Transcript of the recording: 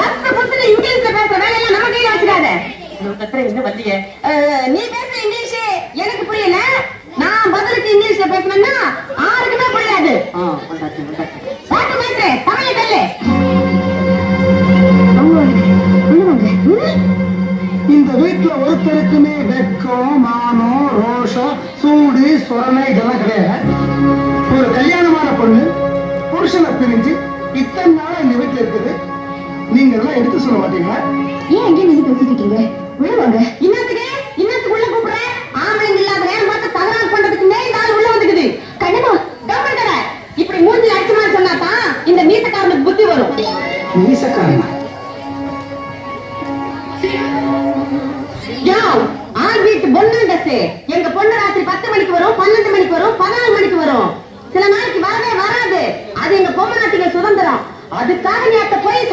தப்பு புத்துன்னு இங்கிலீஷ்ல பேசுற வேலையெல்லாம் நம்ம கையில வச்சுக்காத. கத்துற என்ன வந்திய நீ பேசுற இங்கிலீஷ் எனக்கு புரியல. நான் பதிலுக்கு இங்கிலீஷ்ல பேசுனேன்னா யாருக்குமே புரியாது. பாட்டு பேசுற தமிழ கல்லு இந்த வீட்டுல ஒருத்தருக்குமே வெக்கம் மானம் ரோஷம் சூடு சொரணை இதெல்லாம் கிடையாது. ஒரு கல்யாணமான பொண்ணு புருஷனை பிரிஞ்சு இத்தனை நாள் இந்த வீட்டுல இருக்குது. நீங்க எல்லாம் எடுத்து சொல்ல மாட்டீங்களா? ஏன் எங்க நீங்க பேசிட்டு இருக்கீங்க உள்ள வாங்க. இன்னத்துக்கு? இன்னத்துக்கு உள்ள கூப்பிடுறேன். ஆம்பளைங்க இல்லாத நேரம் பார்த்து தகராறு பண்றதுக்கு மே இந்த ஆள் உள்ள வந்துக்குது கண்டிப்பா டபுள் கடை இப்படி மூஞ்சி அடிச்ச மாதிரி சொன்னா தான் இந்த மீசக்காரனுக்கு புத்தி வரும். மீசக்காரனா? யாவ் வீட்டு பொண்ணு எங்க பொண்ணு ராத்திரி பத்து மணிக்கு வரும் பன்னெண்டு மணிக்கு வரும் பதினாலு மணிக்கு வரும். சில நாளைக்கு வரவே வராது. அது எங்க பொம்மை நாட்டுக்கு சுதந்திரம். அதுக்காக நீ அத்த போய்